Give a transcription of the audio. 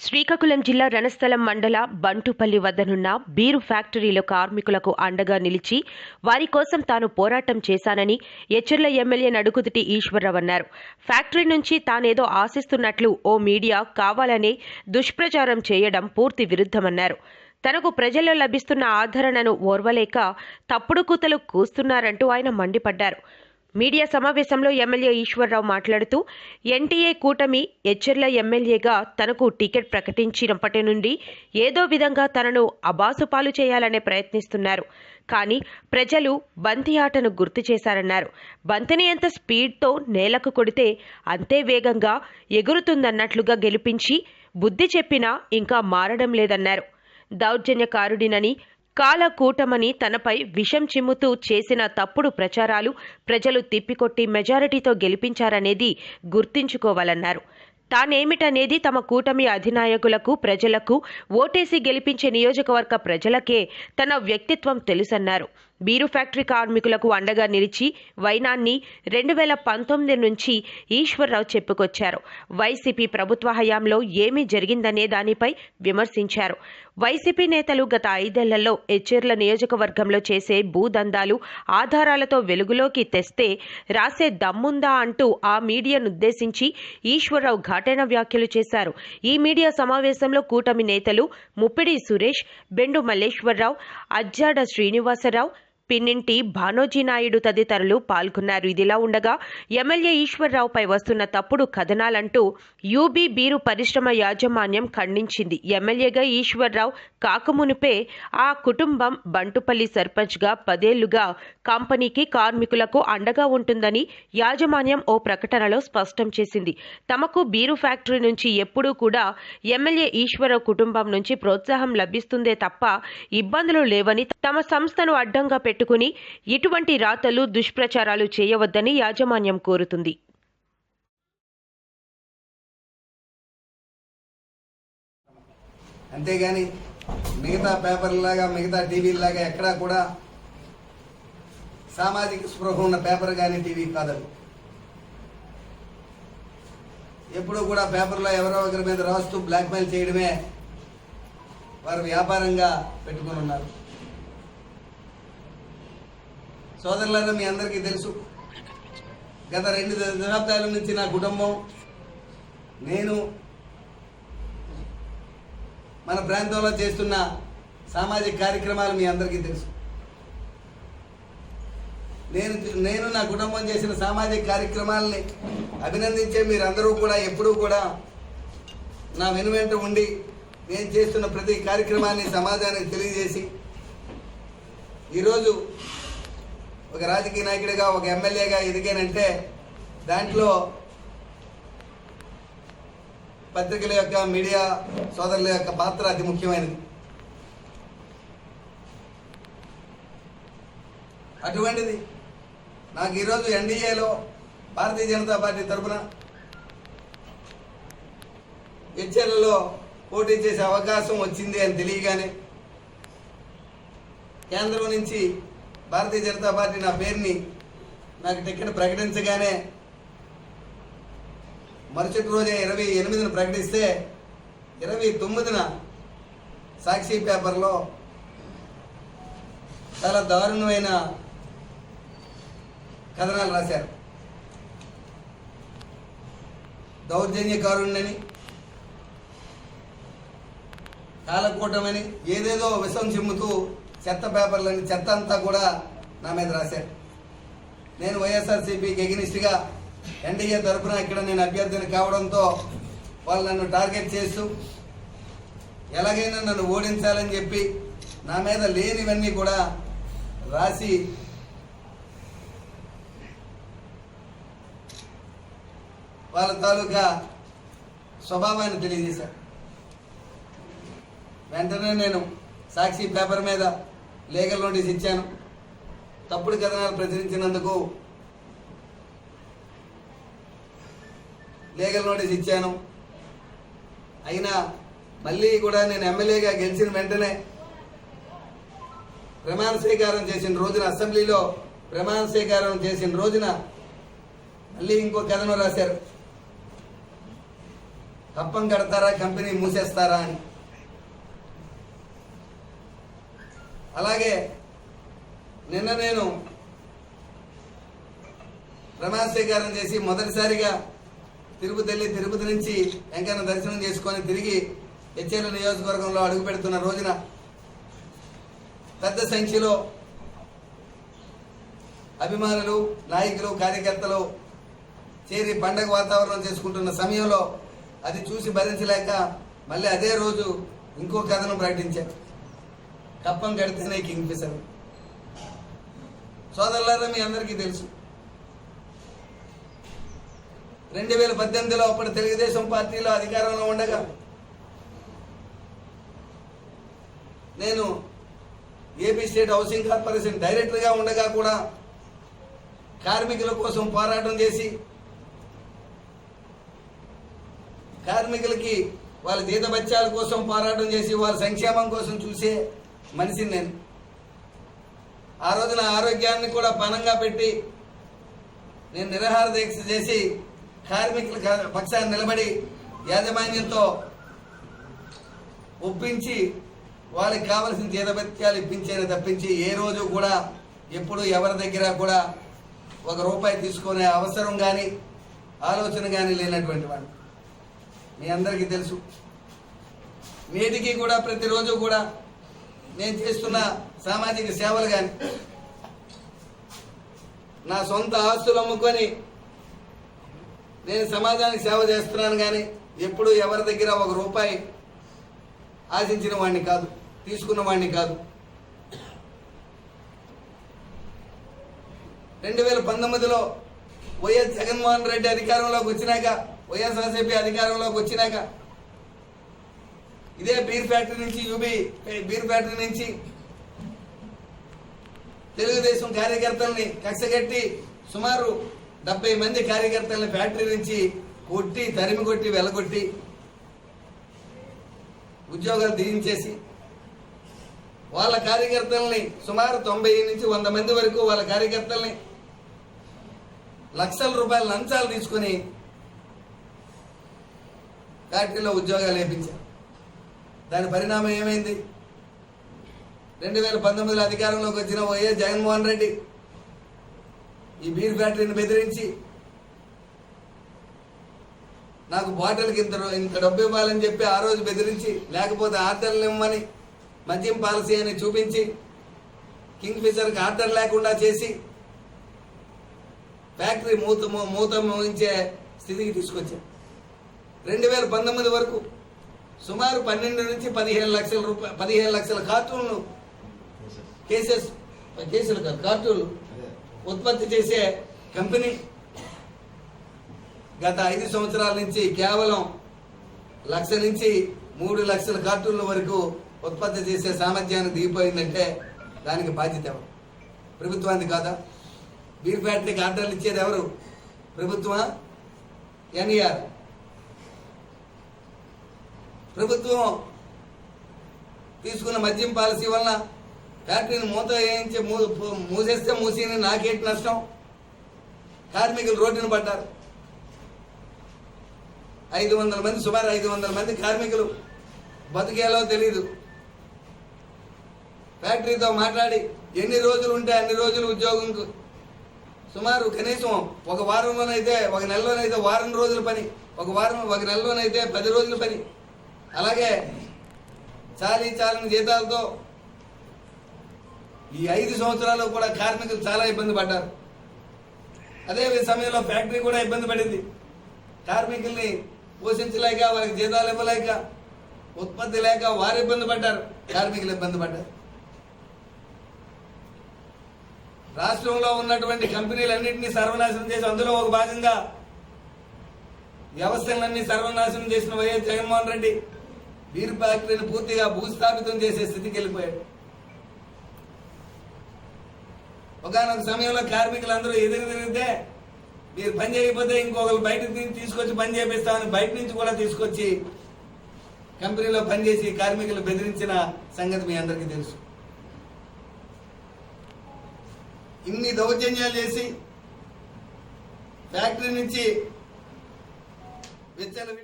శ్రీకాకుళం జిల్లా రణస్థలం మండల బంటుపల్లి వద్దనున్న బీరు ఫ్యాక్టరీలో కార్మికులకు అండగా నిలిచి వారి కోసం తాను పోరాటం చేశానని ఎచ్చర్ల ఎమ్మెల్యే నడుకుదిటి ఈశ్వరరావు అన్నారు. ఫ్యాక్టరీ నుంచి తానేదో ఆశిస్తున్నట్లు ఓ మీడియా కావాలనే దుష్ప్రచారం చేయడం పూర్తి విరుద్ధమన్నారు. తనకు ప్రజల్లో లభిస్తున్న ఆదరణను ఓర్వలేక తప్పుడు కూతలు కూస్తున్నారంటూ ఆయన మండిపడ్డారు. మీడియా సమావేశంలో ఎమ్మెల్యే ఈశ్వరరావు మాట్లాడుతూ ఎన్టీఏ కూటమి ఎచ్చెర్ల ఎమ్మెల్యేగా తనకు టికెట్ ప్రకటించినప్పటి నుండి ఏదో విధంగా తనను అబాసుపాలు చేయాలనే ప్రయత్నిస్తున్నారు. కానీ ప్రజలు బంతి ఆటను గుర్తు చేశారన్నారు. బంతిని ఎంత స్పీడ్తో నేలకు కొడితే అంతే వేగంగా ఎగురుతుందన్నట్లుగా గెలిపించి బుద్ధి చెప్పినా ఇంకా మారడం లేదన్నారు. దౌర్జన్యకారుడినని కాలకూటమని తనపై విషం చిమ్ముతూ చేసిన తప్పుడు ప్రచారాలు ప్రజలు తిప్పికొట్టి మెజారిటీతో గెలిపించారనేది గుర్తించుకోవాలన్నారు. తానేమిటనేది తమ కూటమి అధినాయకులకు ప్రజలకు ఓటేసి గెలిపించే నియోజకవర్గ ప్రజలకే తన వ్యక్తిత్వం తెలుసన్నారు. బీరు ఫ్యాక్టరీ కార్మికులకు అండగా నిలిచి వైనాన్ని రెండు వేల పంతొమ్మిది నుంచి ఈశ్వరరావు చెప్పుకొచ్చారు. వైసీపీ ప్రభుత్వ హయాంలో ఏమీ జరిగిందనే దానిపై విమర్శించారు. వైసీపీ నేతలు గత ఐదేళ్ళలో ఎచ్చెర్ల నియోజకవర్గంలో చేసే భూదందాలు ఆధారాలతో వెలుగులోకి తెస్తే రాసే దమ్ముందా అంటూ ఆ మీడియానుద్దేశించి ఈశ్వరరావు ఘాటైన వ్యాఖ్యలు చేశారు. ఈ మీడియా సమావేశంలో కూటమి నేతలు ముప్పిడి సురేష్ బెండు మల్లేశ్వరరావు అజ్జాడ శ్రీనివాసరావు పిన్నింటి భానోజీ నాయుడు తదితరులు పాల్గొన్నారు. ఇదిలా ఉండగా ఎమ్మెల్యే ఈశ్వరరావుపై వస్తున్న తప్పుడు కథనాలంటూ యూబీ బీరు పరిశ్రమ యాజమాన్యం ఖండించింది. ఎమ్మెల్యేగా ఈశ్వరరావు కాకమునుపే ఆ కుటుంబం బంటుపల్లి సర్పంచ్గా పదేళ్ళుగా కంపెనీకి కార్మికులకు అండగా ఉంటుందని యాజమాన్యం ఓ ప్రకటనలో స్పష్టం చేసింది. తమకు బీరు ఫ్యాక్టరీ నుంచి ఎప్పుడూ కూడా ఎమ్మెల్యే ఈశ్వరరావు కుటుంబం నుంచి ప్రోత్సాహం లభిస్తుందే తప్ప ఇబ్బందులు లేవని తమ సంస్థను అడ్డంగా పెట్టుకుని ఇటువంటి రాతలు దుష్ప్రచారాలు చేయవద్దని యాజమాన్యం కోరుతుంది. అంతేగాని మిగతా పేపర్లాగా మిగతా టీవీలాగా ఎక్కడా కూడా సామాజిక స్పృహ ఉన్న పేపర్ కానీ టీవీ కాదది ఎప్పుడూ కూడా పేపర్లో ఎవరో ఒకరి మీద రాస్తూ బ్లాక్మెయిల్ చేయడమే వారు వ్యాపారంగా పెట్టుకుని ఉన్నారు. సోదరులారా మీ అందరికీ తెలుసు. గత రెండు దశాబ్దాల నుంచి నా కుటుంబం నేను మన ప్రాంతంలో చేస్తున్న సామాజిక కార్యక్రమాలు మీ అందరికీ తెలుసు. నేను నేను నా కుటుంబం చేసిన సామాజిక కార్యక్రమాలని అభినందించే మీరందరూ కూడా ఎప్పుడూ కూడా నా వెనువెంట ఉండి నేను చేస్తున్న ప్రతి కార్యక్రమాన్ని సమాజానికి తెలియజేసి ఈరోజు ఒక రాజకీయ నాయకుడిగా ఒక ఎమ్మెల్యేగా ఎదిగానంటే దాంట్లో పత్రికల యొక్క మీడియా సోదరుల యొక్క పాత్ర అతి ముఖ్యమైనది. అటువంటిది నాకు ఈరోజు ఎన్డీఏలో భారతీయ జనతా పార్టీ తరఫున హెచ్ఎల్లలో పోటీ చేసే అవకాశం వచ్చింది అని తెలియగానే కేంద్రం నుంచి భారతీయ జనతా పార్టీ నా పేరుని నాకు టికెట్ ప్రకటించగానే మరుసటి రోజే ఇరవై ఎనిమిదిన ప్రకటిస్తే ఇరవై తొమ్మిదిన సాక్షి పేపర్లో చాలా దారుణమైన కథనాలు రాశారు. దౌర్జన్యకారుణ్ణని కాలకూటమని ఏదేదో విషం చిమ్ముతూ చెత్త పేపర్లని చెత్త అంతా కూడా నా మీద రాశారు. నేను వైఎస్ఆర్సీపీకి ఎగినిస్ట్గా ఎన్డీఏ తరఫున ఇక్కడ నేను అభ్యర్థిని కావడంతో వాళ్ళు నన్ను టార్గెట్ చేస్తూ ఎలాగైనా నన్ను ఓడించాలని చెప్పి నా మీద లేనివన్నీ కూడా రాసి వాళ్ళ తాలూకా స్వభావాన్ని తెలియజేశారు. వెంటనే నేను సాక్షి పేపర్ మీద లీగల్ నోటీస్ ఇచ్చాను. తప్పుడు కథనాలు ప్రచురించినందుకు లీగల్ నోటీస్ ఇచ్చాను. అయినా మళ్ళీ కూడా నేను ఎమ్మెల్యేగా గెలిచిన వెంటనే ప్రమాణ స్వీకారం చేసిన రోజున అసెంబ్లీలో ప్రమాణ స్వీకారం చేసిన రోజున మళ్ళీ ఇంకో కథను రాశారు. కప్పం కడతారా కంపెనీ మూసేస్తారా అని. అలాగే నిన్న నేను ప్రమాణ స్వీకారం చేసి మొదటిసారిగా తిరుపతి వెళ్ళి తిరుపతి నుంచి వెంకన్న దర్శనం చేసుకొని తిరిగి హెచ్ఎల్ నియోజకవర్గంలో అడుగు పెడుతున్న రోజున పెద్ద సంఖ్యలో అభిమానులు నాయకులు కార్యకర్తలు చేరి పండగ వాతావరణం చేసుకుంటున్న సమయంలో అది చూసి భరించలేక మళ్ళీ అదే రోజు ఇంకో కథను ప్రకటించారు. కప్పం కడితేనే కింగ్ ఫిషర్ సోదరులారా మీ అందరికీ తెలుసు. రెండు వేల పద్దెనిమిదిలో అప్పుడు తెలుగుదేశం పార్టీలో అధికారంలో ఉండగా నేను ఏపీ స్టేట్ హౌసింగ్ కార్పొరేషన్ డైరెక్టర్గా ఉండగా కూడా కార్మికుల కోసం పోరాటం చేసి కార్మికులకి వాళ్ళ జీతభత్యాల కోసం పోరాటం చేసి వాళ్ళ సంక్షేమం కోసం చూసే మనిషిని నేను. ఆ రోజున ఆరోగ్యాన్ని కూడా పణంగా పెట్టి నేను నిరాహార దీక్ష చేసి కార్మికుల పక్షాన్ని నిలబడి యాజమాన్యంతో ఒప్పించి వాళ్ళకి కావలసిన జీతభత్యాలు ఇప్పించేది తప్పించి ఏ రోజు కూడా ఎప్పుడు ఎవరి దగ్గర కూడా ఒక రూపాయి తీసుకునే అవసరం కానీ ఆలోచన కానీ లేనటువంటి వాడు మీ అందరికీ తెలుసు. నేటికి కూడా ప్రతిరోజు కూడా నేను చేస్తున్న సామాజిక సేవలు కానీ నా సొంత ఆస్తులు అమ్ముకొని నేను సమాజానికి సేవ చేస్తున్నాను కానీ ఎప్పుడు ఎవరి దగ్గర ఒక రూపాయి ఆశించిన వాడిని కాదు తీసుకున్న వాడిని కాదు. రెండు వేల పంతొమ్మిదిలో వైఎస్ జగన్మోహన్ రెడ్డి అధికారంలోకి వచ్చినాక వైఎస్ఆర్సీపీ అధికారంలోకి వచ్చినాక ఇదే బీర్ ఫ్యాక్టరీ నుంచి యూబీ బీర్ ఫ్యాక్టరీ నుంచి తెలుగుదేశం కార్యకర్తల్ని కక్షగట్టి సుమారు డెబ్బై మంది కార్యకర్తల్ని ఫ్యాక్టరీ నుంచి కొట్టి తరిమి కొట్టి వెలగొట్టి ఉద్యోగాలు దిగించేసి వాళ్ళ కార్యకర్తల్ని సుమారు తొంభై నుంచి వంద మంది వరకు వాళ్ళ కార్యకర్తల్ని లక్షల రూపాయల లంచాలు తీసుకొని ఫ్యాక్టరీలో ఉద్యోగాలు వేపించారు. దాని పరిణామం ఏమైంది? రెండు వేల పంతొమ్మిదిలో అధికారంలోకి వచ్చిన వైఎస్ జగన్మోహన్ రెడ్డి ఈ బీర్ ఫ్యాక్టరీని బెదిరించి నాకు బాటిల్కి ఇంత ఇంత డబ్బు ఇవ్వాలని చెప్పి ఆ రోజు బెదిరించి లేకపోతే ఆర్డర్లు ఇవ్వమని మద్యం పాలసీ అని చూపించి కింగ్ ఫిషర్కి ఆర్డర్ లేకుండా చేసి ఫ్యాక్టరీ మూత మూత మోగించే స్థితికి తీసుకొచ్చారు రెండు వేల పంతొమ్మిది వరకు సుమారు పన్నెండు నుంచి పదిహేను లక్షల రూపాయలు పదిహేను లక్షల కార్టూన్లు. కేసెస్ కేసులు కాదు కార్టూన్లు ఉత్పత్తి చేసే కంపెనీ. గత ఐదు సంవత్సరాల నుంచి కేవలం లక్ష నుంచి మూడు లక్షల కార్టూన్ల వరకు ఉత్పత్తి చేసే సామర్థ్యాన్ని దిగిపోయిందంటే దానికి బాధ్యత ఎవరు? ప్రభుత్వానికి కాదా? బీర్ ఫ్యాక్టరీకి ఆర్డర్లు ఇచ్చేది ఎవరు? ప్రభుత్వమా? ఎన్ఈఆర్. ప్రభుత్వం తీసుకున్న మద్యం పాలసీ వలన ఫ్యాక్టరీని మూత వేయించి మూ- మూసేస్తే మూసిని నాకేంటి నష్టం? కార్మికులు రోడ్డున పడ్డారు. ఐదు వందల మంది సుమారు ఐదు వందల మంది కార్మికులు బతికేలో తెలీదు. ఫ్యాక్టరీతో మాట్లాడి ఎన్ని రోజులు ఉంటే అన్ని రోజులు ఉద్యోగం సుమారు కనీసం ఒక వారంలోనైతే ఒక నెలలోనైతే వారం రోజుల పని ఒక వారం ఒక నెలలోనైతే పది రోజుల పని. అలాగే చాలీ చాలని జీతాలతో ఈ ఐదు సంవత్సరాలు కూడా కార్మికులు చాలా ఇబ్బంది పడ్డారు. అదే సమయంలో ఫ్యాక్టరీ కూడా ఇబ్బంది పడింది. కార్మికుల్ని పోషించలేక వాళ్ళకి జీతాలు ఇవ్వలేక ఉత్పత్తి లేక వారు ఇబ్బంది పడ్డారు. కార్మికులు ఇబ్బంది పడ్డారు. రాష్ట్రంలో ఉన్నటువంటి కంపెనీలన్నింటినీ సర్వనాశనం చేసి అందులో ఒక భాగంగా వ్యవస్థలన్నీ సర్వనాశనం చేసిన వైఎస్ జగన్మోహన్ రెడ్డి బీర్ ఫ్యాక్టరీని పూర్తిగా భూస్థాపితం చేసే స్థితికి వెళ్ళిపోయాడు. ఒకనొక సమయంలో కార్మికులందరూ ఎదురు తిరిగితే మీరు పని చేయకపోతే ఇంకొకరు బయట నుంచి తీసుకొచ్చి పని చేపిస్తామని బయట నుంచి కూడా తీసుకొచ్చి కంపెనీలో పనిచేసి కార్మికులు బెదిరించిన సంగతి మీ అందరికీ తెలుసు. ఇన్ని దౌర్జన్యాలు చేసి ఫ్యాక్టరీ నుంచి విచ్చలవిడి